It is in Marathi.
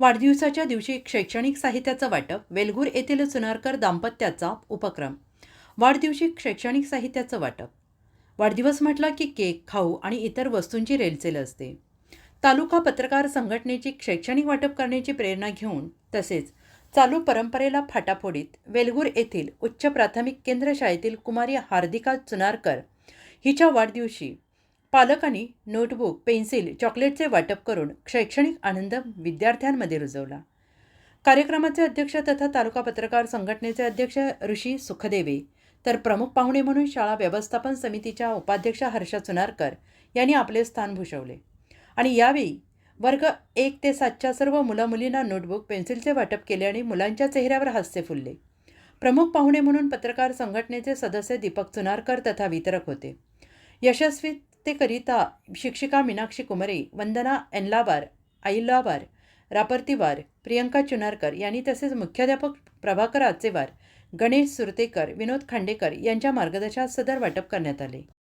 वाढदिवसाच्या दिवशी शैक्षणिक साहित्याचं वाटप वेलगूर येथील चुनारकर दाम्पत्याचा उपक्रम. वाढदिवशी शैक्षणिक साहित्याचं वाटप. वाढदिवस म्हटला की केक खाऊ आणि इतर वस्तूंची रेलचेल असते. तालुका पत्रकार संघटनेची शैक्षणिक वाटप करण्याची प्रेरणा घेऊन तसेच चालू परंपरेला फाटाफोडीत वेलगूर येथील उच्च प्राथमिक केंद्र शाळेतील कुमारी हार्दिका चुनारकर हिच्या वाढदिवशी पालकांनी नोटबुक पेन्सिल चॉकलेटचे वाटप करून शैक्षणिक आनंद विद्यार्थ्यांमध्ये रुजवला. कार्यक्रमाचे अध्यक्ष तथा तालुका पत्रकार संघटनेचे अध्यक्ष ऋषी सुखदेवे तर प्रमुख पाहुणे म्हणून शाळा व्यवस्थापन समितीच्या उपाध्यक्ष हर्षा चुनारकर यांनी आपले स्थान भूषवले. आणि यावेळी वर्ग एक ते सातच्या सर्व मुलं मुलींना नोटबुक पेन्सिलचे वाटप केले आणि मुलांच्या चेहऱ्यावर हास्य फुलले. प्रमुख पाहुणे म्हणून पत्रकार संघटनेचे सदस्य दीपक चुनारकर तथा वितरक होते. यशस्वी यशस्वीतेकरिता शिक्षिका मीनाक्षी कुमरे वंदना एनलावार आईलावार रापर्तीवार प्रियंका चुनारकर यांनी तसेच मुख्याध्यापक प्रभाकर आचेवार गणेश सुरतेकर विनोद खांडेकर यांच्या मार्गदर्शनात सदर वाटप करण्यात आले.